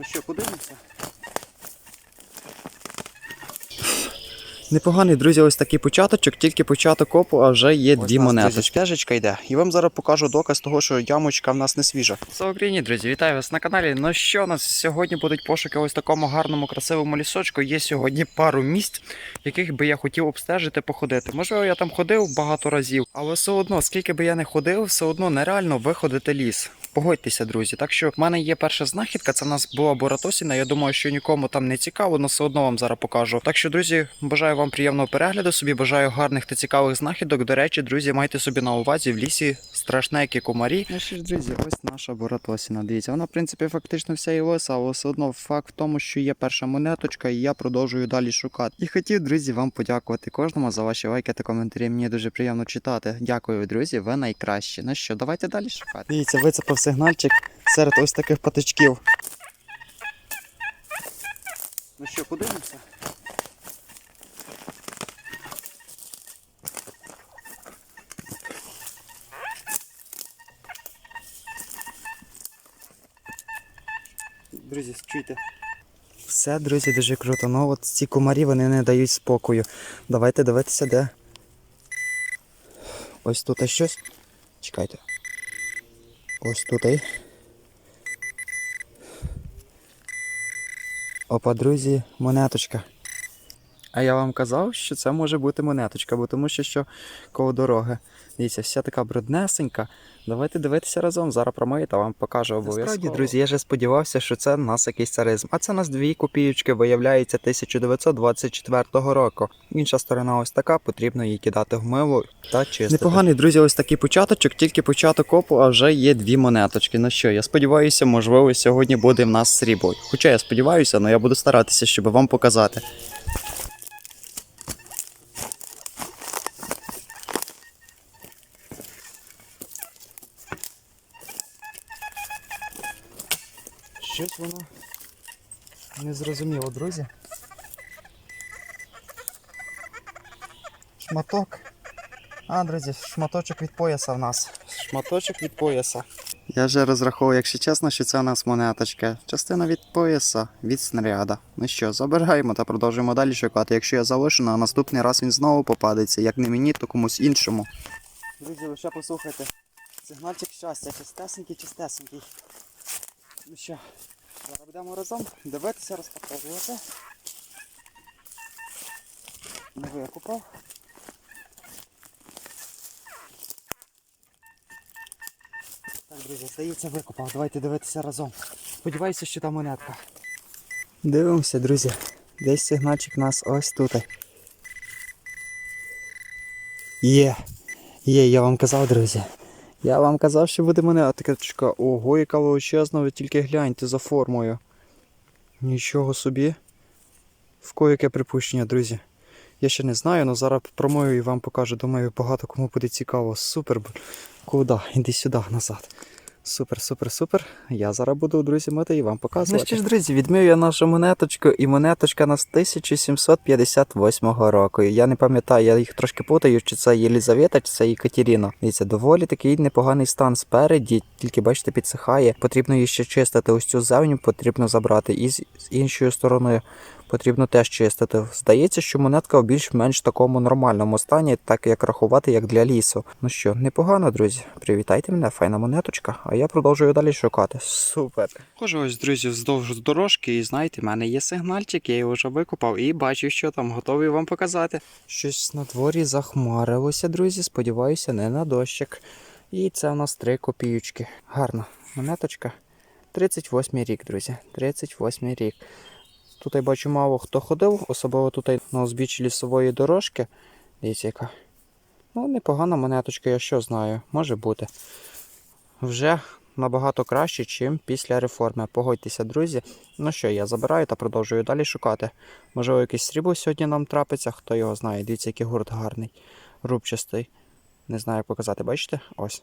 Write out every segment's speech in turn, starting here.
Ну що, подивимося? Непоганий, друзі, ось такий початочок, тільки початок копу, а вже є дві монети. Стежечка йде. І вам зараз покажу доказ того, що ямочка в нас не свіжа. Слава Україні, друзі, вітаю вас на каналі. Ну що, у нас сьогодні будуть пошуки ось такому гарному, красивому лісочку. Є сьогодні пару місць, яких би я хотів обстежити, походити. Можливо, я там ходив багато разів, але все одно, скільки би я не ходив, все одно нереально виходити ліс. Погодьтеся, друзі. Так що в мене є перша знахідка, це в нас була Боратосіна. Я думаю, що нікому там не цікаво, але все одно вам зараз покажу. Так що, друзі, бажаю вам приємного перегляду. Собі бажаю гарних та цікавих знахідок. До речі, друзі, майте собі на увазі в лісі страшне, страшнекі комарі. Ну що ж, друзі, ось наша Боратосіна. Дивіться, вона, в принципі, фактично вся і лиса, але все одно факт в тому, що є перша монеточка, і я продовжую далі шукати. І хотів, друзі, вам подякувати кожному за ваші лайки та коментарі. Мені дуже приємно читати. Дякую, друзі, ви найкращі. Ну що, давайте далі шукати. Дивіться, вицепив сигнальчик серед ось таких патичків. Ну що, подивимося? Друзі, чуйте. Все, друзі, дуже круто. Ну от ці комарі вони не дають спокою. Давайте дивитися, де. Ось тут щось. Чекайте. Ось тут. і. Опа, друзі, монеточка. А я вам казав, що це може бути монеточка, бо тому що що коло дороги. Дивіться, вся така бруднесенька. Давайте дивитися разом. Зараз промию та вам покажу обов'язково. Насправді, друзі, я вже сподівався, що це в нас якийсь царизм. А це у нас дві копійочки, виявляється 1924 року. Інша сторона ось така, потрібно її кидати в мило та чистити. Непоганий, друзі, ось такий початочок, тільки початок копу, а вже є дві монеточки. Ну що, я сподіваюся, можливо, сьогодні буде в нас срібло. Хоча я сподіваюся, але я буду старатися, щоб вам показати. Щось воно не зрозуміло, друзі. Шматок. А, друзі, шматочок від пояса в нас. Шматочок від пояса. Я вже розраховував, якщо чесно, що це у нас монеточка. Частина від пояса, від снаряда. Ну що, забираємо та продовжуємо далі шукати. Якщо я залишу, на наступний раз він знову попадеться. Як не мені, то комусь іншому. Друзі, лише послухайте. Сигнальчик щастя, чистесенький, чистесенький. Ну що, зараз будемо разом дивитися, розпаковувати. Не викупав. Так, друзі, здається, викупав. Давайте дивитися разом. Сподіваюся, що там монетка. Дивимося, друзі. Десь сигнальчик у нас ось тут. Є. Є, я вам казав, друзі. Я вам казав, що буде монеточка. Ого, яка величезна, ви тільки гляньте за формою. Нічого собі. В кояке яке припущення, друзі. Я ще не знаю, але зараз промою і вам покажу. Думаю, багато кому буде цікаво. Супер. Куда? Іди сюди, назад. Супер, супер, супер. Я зараз буду, друзі, мити і вам показувати. Ну що ж, друзі, відмив я нашу монеточку, і монеточка нас 1758 року. Я не пам'ятаю, я їх трошки путаю, чи це Єлізавета, чи це Єкатеріна. Дивіться, доволі такий непоганий стан спереді, тільки бачите, підсихає. Потрібно її ще чистити. Ось цю зевню потрібно забрати. І з іншої сторони потрібно теж чистити. Здається, що монетка в більш-менш такому нормальному стані, так як рахувати, як для лісу. Ну що, непогано, друзі. Привітайте мене, файна монеточка, а я продовжую далі шукати. Супер. Хожу ось, друзі, вздовж дорожки, і знаєте, в мене є сигнальчик, я його вже викопав і бачу, що там готовий вам показати. Щось на дворі захмарилося, друзі. Сподіваюся, не на дощик. І це у нас три копійочки. Гарна монеточка. 38 рік, друзі. 38 рік. Тут я бачу мало хто ходив, особливо тут на узбіччі лісової дорожки. Дивіться яка. Ну, непогана монеточка, я що знаю, може бути. Вже набагато краще, ніж після реформи. Погодьтеся, друзі. Ну що, я забираю та продовжую далі шукати. Можливо, якийсь срібло сьогодні нам трапиться, хто його знає. Дивіться, який гурт гарний, рубчастий. Не знаю, як показати, бачите? Ось.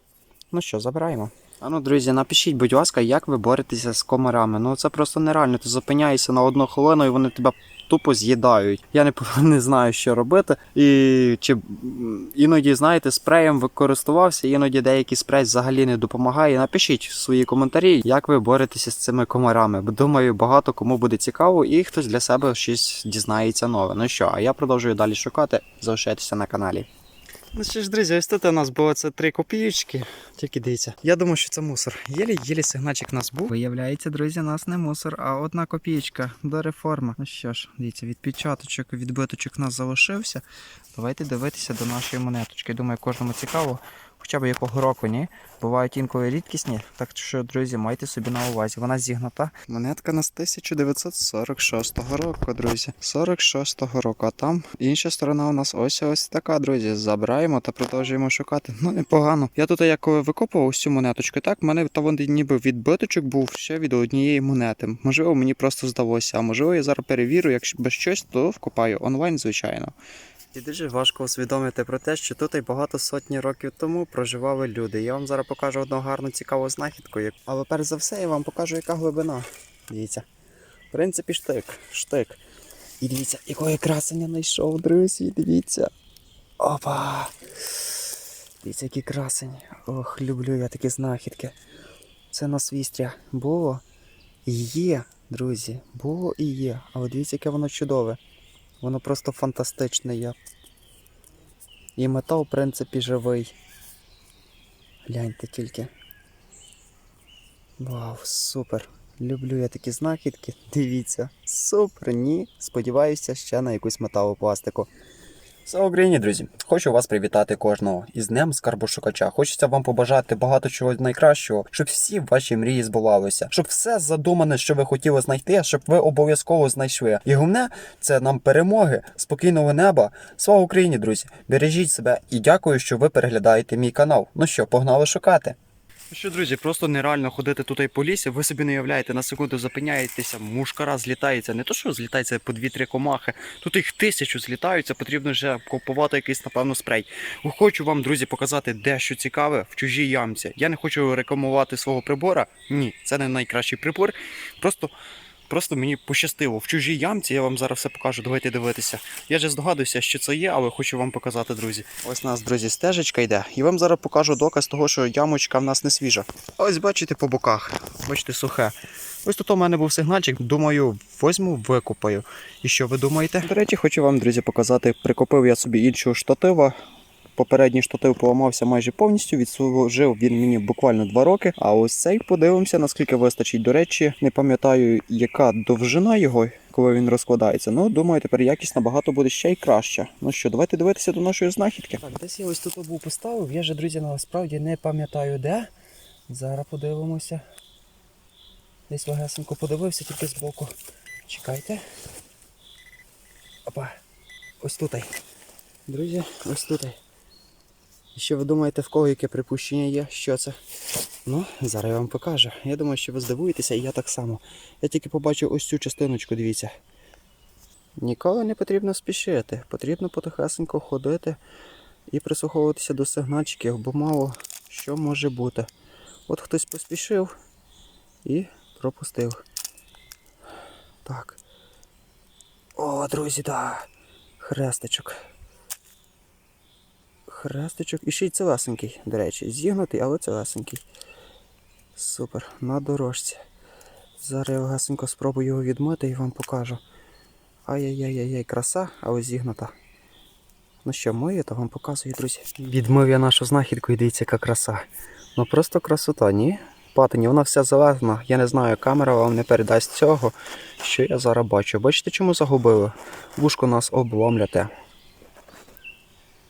Ну що, забираємо. А ну, друзі, напишіть, будь ласка, як ви боретеся з комарами. Ну це просто нереально. Ти зупиняєшся на одну хвилину і вони тебе тупо з'їдають. Я не, не знаю, що робити. І чи іноді, знаєте, спреєм використовувався, іноді деякий спрей взагалі не допомагає. Напишіть свої коментарі, як ви боретеся з цими комарами. Бо думаю, багато кому буде цікаво, і хтось для себе щось дізнається нове. Ну що, а я продовжую далі шукати. Залишайтеся на каналі. Ну що ж, друзі, ось тут у нас було це три копійки. Тільки дивіться. Я думав, що це мусор. Єлі-єлі сигначик у нас був. Виявляється, друзі, у нас не мусор, а одна копійка до реформи. Ну що ж, дивіться, відпечаточок, відбиточок у нас залишився. Давайте дивитися до нашої монеточки. Думаю, кожному цікаво. Хоча б якого року, ні? Бувають інколи рідкісні, так що, друзі, майте собі на увазі. Вона зігнута. Монетка нас 1946 року, друзі. 46-го року. А там інша сторона у нас ось ось така, друзі. Забираємо та продовжуємо шукати. Ну, непогано. Я тут як викопував цю монеточку, так, в мене там ніби відбиточок був ще від однієї монети. Можливо, мені просто здалося, а можливо, я зараз перевірю, якщо без щось, то вкопаю онлайн, звичайно. І дуже важко усвідомити про те, що тут і багато сотні років тому проживали люди. Я вам зараз покажу одну гарну цікаву знахідку. Але перш за все я вам покажу, яка глибина. Дивіться. В принципі, штик. Штик. І дивіться, якого я красення знайшов, друзі. Дивіться. Опа! Дивіться, який красень. Ох, люблю я такі знахідки. Це на свістря було і є, друзі. Було і є. Але дивіться, яке воно чудове. Воно просто фантастичне є. І метал, в принципі, живий. Гляньте тільки. Вау, супер. Люблю я такі знахідки. Дивіться. Супер, ні. Сподіваюся, ще на якусь металопластику. Слава Україні, друзі! Хочу вас привітати кожного із днем скарбошукача. Хочеться вам побажати багато чого найкращого, щоб всі ваші мрії збувалися, щоб все задумане, що ви хотіли знайти, щоб ви обов'язково знайшли. І головне, це нам перемоги, спокійного неба. Слава Україні, друзі! Бережіть себе і дякую, що ви переглядаєте мій канал. Ну що, погнали шукати. Ну що, друзі, просто нереально ходити тут і по лісі. Ви собі не уявляєте, на секунду зупиняєтеся, мушкара злітається. Не то, що злітається по дві-три комахи. Тут їх тисячу злітаються, потрібно вже купувати якийсь, напевно, спрей. Хочу вам, друзі, показати дещо цікаве в чужій ямці. Я не хочу рекламувати свого прибора. Ні, це не найкращий прибор. Просто. Просто мені пощастило. В чужій ямці я вам зараз все покажу. Давайте дивитися. Я вже здогадуюся, що це є, але хочу вам показати, друзі. Ось у нас, друзі, стежечка йде. І вам зараз покажу доказ того, що ямочка в нас не свіжа. Ось бачите по боках. Бачите, сухе. Ось тут у мене був сигнальчик. Думаю, возьму, викопаю. І що ви думаєте? До речі, хочу вам, друзі, показати. Прикопив я собі іншого штатива. Попередній штатив поламався майже повністю, відслужив він мені буквально 2 роки. А ось цей подивимося, наскільки вистачить. До речі, не пам'ятаю, яка довжина його, коли він розкладається. Ну, думаю, тепер якість набагато буде ще й краща. Ну що, давайте дивитися до нашої знахідки. Так, десь я ось тут був поставив. Я же, друзі, насправді не пам'ятаю де. Зараз подивимося. Десь легесенько подивився, тільки збоку. Чекайте. Опа. Ось тут. Друзі, ось тут. І що ви думаєте, в кого яке припущення є? Що це? Ну, зараз я вам покажу. Я думаю, що ви здивуєтеся, і я так само. Я тільки побачив ось цю частиночку, дивіться. Ніколи не потрібно спішити. Потрібно потихесенько ходити і прислуховуватися до сигнальчиків, бо мало що може бути. От хтось поспішив і пропустив. Так. О, друзі, так. Хрестичок. Хрестичок. І ще й целесенький, до речі. Зігнутий, але целесенький. Супер, на дорожці. Зараз я легесенько спробую його відмити і вам покажу. Ай-яй-яй-яй, краса, але зігнута. Ну що, мию, то вам показую, друзі. Відмив я нашу знахідку і дивіться, яка краса. Ну просто красота, ні? Патині, вона вся зелена. Я не знаю, камера вам не передасть цього, що я зараз бачу. Бачите, чому загубили? Вушко нас обломляте.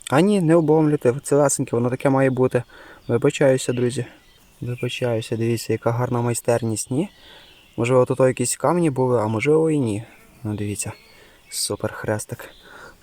А ні, не обломлюйте, целесеньке, воно таке має бути. Вибачаюся, друзі. Вибачаюся, дивіться, яка гарна майстерність, ні? Можливо, тут якісь камні були, а можливо і ні. Ну дивіться. Супер хрестик.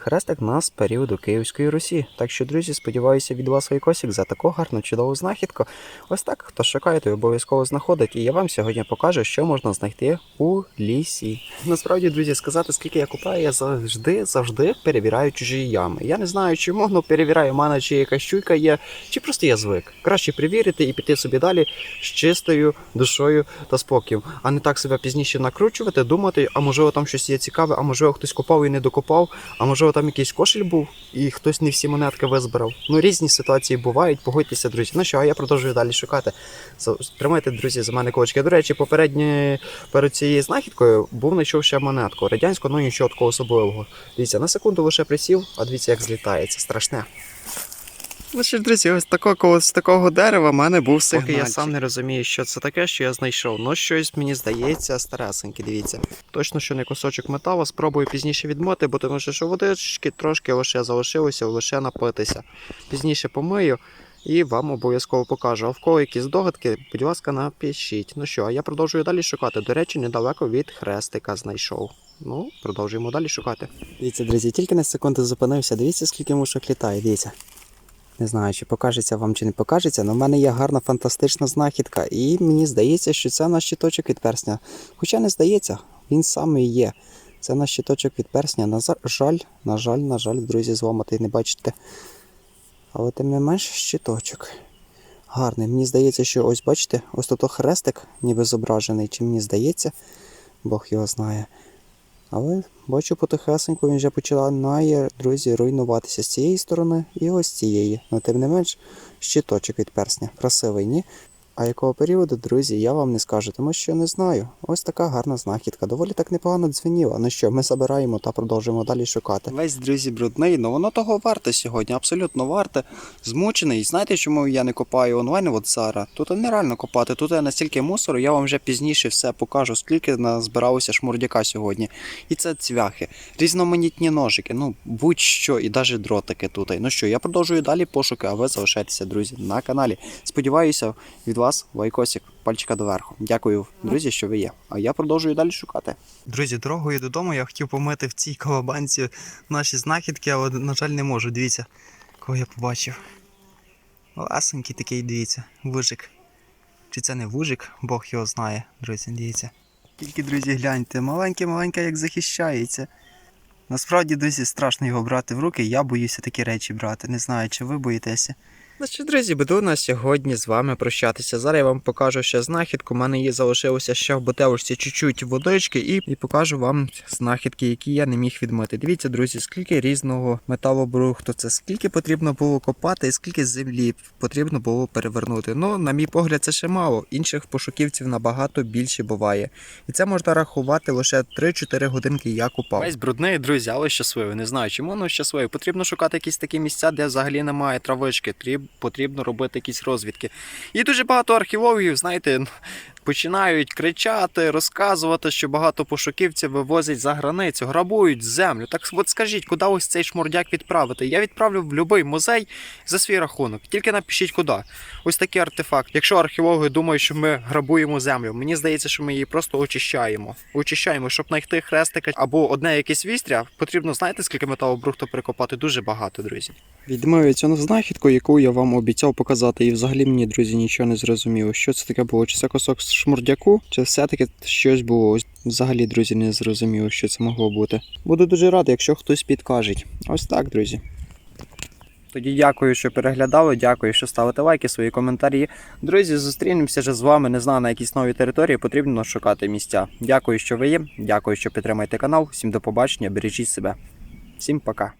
Хрестик нас з періоду Київської Русі. Так що, друзі, сподіваюся від вас Вайкосік за таку гарну чудову знахідку. Ось так, хто шукає, той обов'язково знаходить. І я вам сьогодні покажу, що можна знайти у лісі. Насправді, друзі, сказати, скільки я купаю, я завжди завжди перевіряю чужі ями. Я не знаю, чому, ну перевіряю, в мене чи якась чуйка є, чи просто я звик. Краще перевірити і піти собі далі з чистою душою та спокієм, а не так себе пізніше накручувати, думати, а можливо там щось є цікаве, а можливо хтось копав і не докопав, а можливо там якийсь кошель був і хтось не всі монетки визбирав. Ну різні ситуації бувають, погодьтеся, друзі. Ну що, а я продовжую далі шукати. Тримайте, друзі, за мене кочки. До речі, попередньо перед цією знахідкою був знайшов ще монетку. Радянську, ну нічого такого особливого. Дивіться, на секунду лише присів, а дивіться, як злітає. Це страшне. Ну що ж, друзі, ось такого, з такого дерева в мене був Поки я сам не розумію, що це таке, що я знайшов. Ну, щось мені здається, старесеньке, дивіться. Точно, що не кусочок металу, спробую пізніше відмити, бо тому що водички трошки лише залишилося, лише напитися. Пізніше помию і вам обов'язково покажу. А в кого якісь догадки, будь ласка, напишіть. Ну що, а я продовжую далі шукати. До речі, недалеко від хрестика знайшов. Ну, продовжуємо далі шукати. Дивіться, друзі, тільки на секунду зупинився. Дивіться, скільки мушок літає, дивіться. Не знаю, чи покажеться вам, чи не покажеться, але в мене є гарна фантастична знахідка. І мені здається, що це наш щиточок від персня. Хоча не здається, він саме і є. Це наш щиточок від персня. На жаль, на жаль, на жаль, друзі, зламати не бачите. Але тим не менш щиточок. Гарний. Мені здається, що ось бачите, ось тут хрестик ніби зображений, чи мені здається, Бог його знає. Але бачу потихесеньку він вже починає, друзі, руйнуватися з цієї сторони і ось з цієї. Але тим не менш, щиточок від персня. Красивий, ні? А якого періоду, друзі, я вам не скажу, тому що не знаю. Ось така гарна знахідка. Доволі так непогано дзвеніла. Ну що, ми забираємо та продовжуємо далі шукати. Весь, друзі, брудний, але воно того варте сьогодні, абсолютно варте. Змучений. Знаєте, чому я не копаю онлайн от зараз? Тут нереально копати, тут настільки мусору, я вам вже пізніше все покажу, скільки назбиралося шмурдяка сьогодні. І це цвяхи, різноманітні ножики, ну будь-що, і навіть дротики тут. Ну що, я продовжую далі пошуки, а ви залишайтеся, друзі, на каналі. Сподіваюся, від вас лайкосик, пальчика доверху. Дякую, друзі, що ви є. А я продовжую далі шукати. Друзі, дорогою додому я хотів помити в цій колобанці наші знахідки, але, на жаль, не можу. Дивіться, кого я побачив. Ласенький такий, дивіться, вужик. Чи це не вужик, Бог його знає, друзі, дивіться. Тільки, друзі, гляньте, маленьке-маленьке як захищається. Насправді, друзі, страшно його брати в руки, я боюся такі речі брати. Не знаю, чи ви боїтеся. Ну що, друзі, буду на сьогодні з вами прощатися. Зараз я вам покажу ще знахідку. У мене її залишилося ще в бутилочці чуть-чуть водички, і, і покажу вам знахідки, які я не міг відмити. Дивіться, друзі, скільки різного металобрухту це, скільки потрібно було копати, і скільки землі потрібно було перевернути. Ну, на мій погляд, це ще мало. Інших пошуківців набагато більше буває. І це можна рахувати лише 3-4 годинки я купав. Весь брудний, друзі, але щасливий. Не знаю, чому але щасливий. Потрібно шукати якісь такі місця, де взагалі немає травички. Тріб- Потрібно робити якісь розвідки. І дуже багато археологів, знаєте, починають кричати, розказувати, що багато пошуківців вивозять за границю, грабують землю. Так от скажіть, куди ось цей шмурдяк відправити? Я відправлю в будь-який музей за свій рахунок. Тільки напишіть куди. Ось такий артефакт. Якщо археологи думають, що ми грабуємо землю, мені здається, що ми її просто очищаємо. Очищаємо, щоб знайти хрестика або одне якесь вістря, потрібно знаєте, скільки металобрухту прикопати? Дуже багато, друзі. Відмою цю знахідку, яку я вам обіцяв показати, і взагалі мені, друзі, нічого не зрозуміло. Що це таке було? Чи це кусок шмурдяку, чи все-таки щось було? Взагалі, друзі, не зрозуміло, що це могло бути. Буду дуже радий, якщо хтось підкаже. Ось так, друзі. Тоді дякую, що переглядали. Дякую, що ставите лайки, свої коментарі. Друзі, зустрінемося вже з вами. Не знаю на якійсь новій території. Потрібно шукати місця. Дякую, що ви є. Дякую, що підтримаєте канал. Всім до побачення. Бережіть себе. Всім пока.